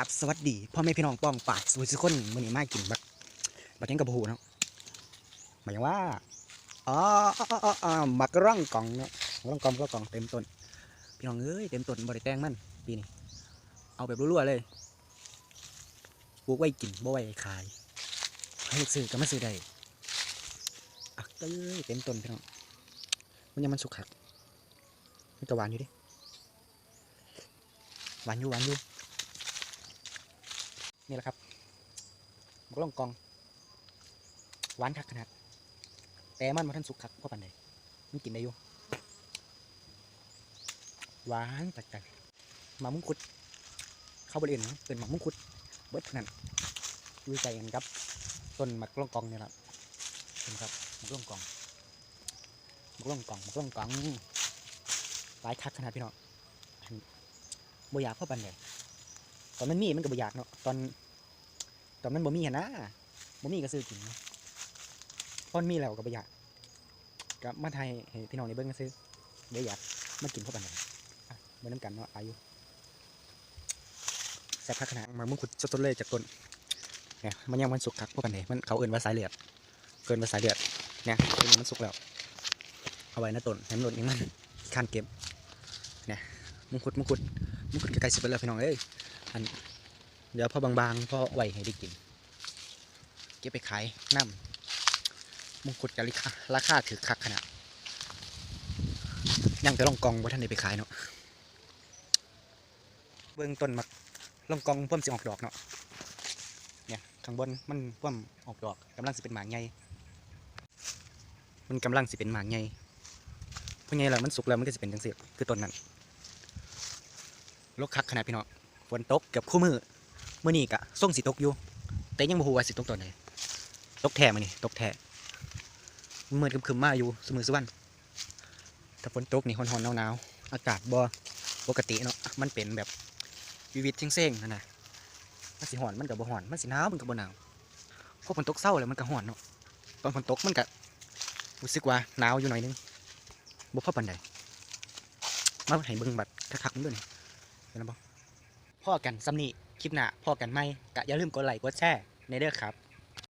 ราบสวัสดีพ่อแม่พี่น้องป้องปากสุสุคนมือนี้มากินบักบักแกงกระพูเนาะหมายถึงว่าอ๋ออ๋อบักร่องกล่องเนาะร่องกล่องก็กล่องเต็มต้นพี่น้องเอ้ยเต็มต้นบ่ได้แต่งมันปีนี้เอาแบบรัวๆเลยปลูกไว้กินบ่ไว้ขายให้ซื้อก็มาซื้อได้อักเอ้ยเต็มต้นพี่น้องมันยังมันสุกคักมันก็หวานอยู่ดิหวานอยู่หวานอยู่ นี่แหละครับบักล่องกอง หวานคักขนาด แต่มันมาทันสุกคักพราปันใดมันกินได้อยู่หวานจัดจัดมามุ้งคุด เข้าบริเวณเป็นหมามุ้งคุด เบิดขนาดอยู่ใจกันครับ ต้นหมักล่องกองนี่แหละเห็นครับหมักล่องกองหมักล่องกองหมักล่องกองหลายคักขนาดพี่น้องบ่อยากเพราปันใด ตอนมันมีมันก็บ่อยากเนาะตอน ตอนมันบ่มีหันนะบ่มีก็ซื้อกินเนาะพอนมีแล้วก็บ่อยากกับมาไทยให้พี่น้องในเบิ่งก็ซื้อเดี๋ยวอยากมากินพวกกันเลยอะเบิ่งน้ำกันเนาะอายุแซ่บคักขนาดมามึงขุดสดๆเลยจากต้นเนี่ยมันยังมันสุกคักพวกกันเลยมันเขาเอื่นว่าสายเลือดเกินว่าสายเลือดเนี่ยตัวนี้มันสุกแล้วเอาไว้นะต้นให้มันหล่นย่างนั้นขั้นเก็บเนี่ยมึงขุดมึงขุดมึงขุดใกล้ๆสิบไปแล้วพี่น้องเอ้ย อันเดี๋ยวพอบางๆพอไหวให้ได้กิน เก็บไปขายน้ำมงกุฎกับราคาราคาถือคักขนาดยังแต่ลองกองว่าท่านได้ไปขายเนาะเบื้องต้นมักลองกองเพิ่มสิออกดอกเนาะเนี่ยข้างบนมันเพิ่มออกดอกกำลังสิเป็นหมากใหญ่มันกำลังสิเป็นหมากใหญ่เพราะไงล่ะมันสุกแล้วมันก็สิเป็นจังซี่คือต้นนั้นลกคักขนาดพี่เนาะ ฝนตกเกือบคู่มือมื่อนี้กะส่งสีตกอยู่ แต่ยังบ่ฮู้ว่าสิตกตอนไหนตกแท้มื้อนี้ตกแท้มันมืดครึมๆมาอยู่สมือสวันถ้าฝนตกนี่ร้อนๆหนาวๆอากาศบ่ปกติเนาะมันเป็นแบบวิวิตเซ็งๆนั่นน่ะมันสิร้อนมันก็บ่ร้อนมันสิหนาวมันก็บ่หนาวพอฝนตกเศร้าแล้วมันก็ร้อนเนาะตอนฝนตกมันก็รู้สึกว่าหนาวอยู่หน่อยนึงบ่พอปานใดมาให้เบิ่งบัดคักๆมันด้วยนี่เห็นแล้วบ่ พ่อกันซ้ำนี่คลิปหน้าพ่อกันไหมกะอย่าลืมกดไลค์กดแชร์ในเด้อครับ